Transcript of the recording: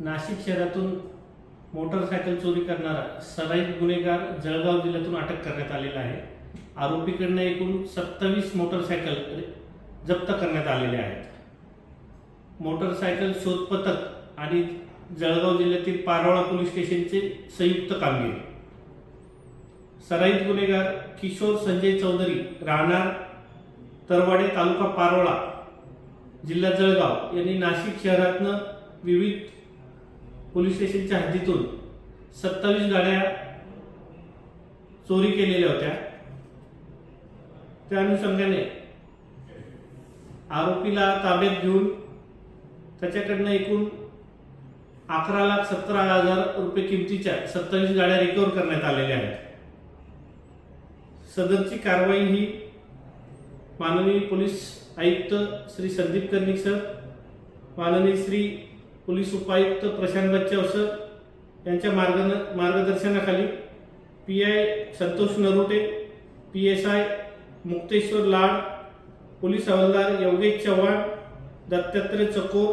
नाशिक शहरातून मोटरसायकल चोरी करणारा सराईत गुन्हेगार जळगाव जिल्ह्यातून अटक करण्यात आलेला आहे. आरोपीकडनं एकूण सत्तावीस मोटरसायकल जप्त करण्यात आलेल्या आहेत. मोटरसायकल शोध पथक आणि जळगाव जिल्ह्यातील पारोळा पोलीस स्टेशनचे संयुक्त कामगिरी. सराईत गुन्हेगार किशोर संजय चौधरी राहणार तरवाडे तालुका पारोळा जिल्हा जळगाव यांनी नाशिक शहरातनं विविध पोलीस स्टेशनच्या हद्दीतून सत्तावीस गाड्या चोरी केलेल्या होत्या. त्या अनुषंगाने आरोपीला ताब्यात घेऊन त्याच्याकडनं एकूण अकरा लाख सतरा हजार रुपये किमतीच्या सत्तावीस गाड्या रिकव्हर करण्यात आलेल्या आहेत. सदरची कारवाई ही माननीय पोलीस आयुक्त श्री संदीप कर्णिक सर माननीय श्री पोलीस उपायुक्त प्रशांत बच्चाव सर यांच्या मार्गन मार्गदर्शनाखाली P I Santosh Narote P S I Mukteshwar Lad police हवालदार योगेश चव्हाण दत्तात्रय चकोर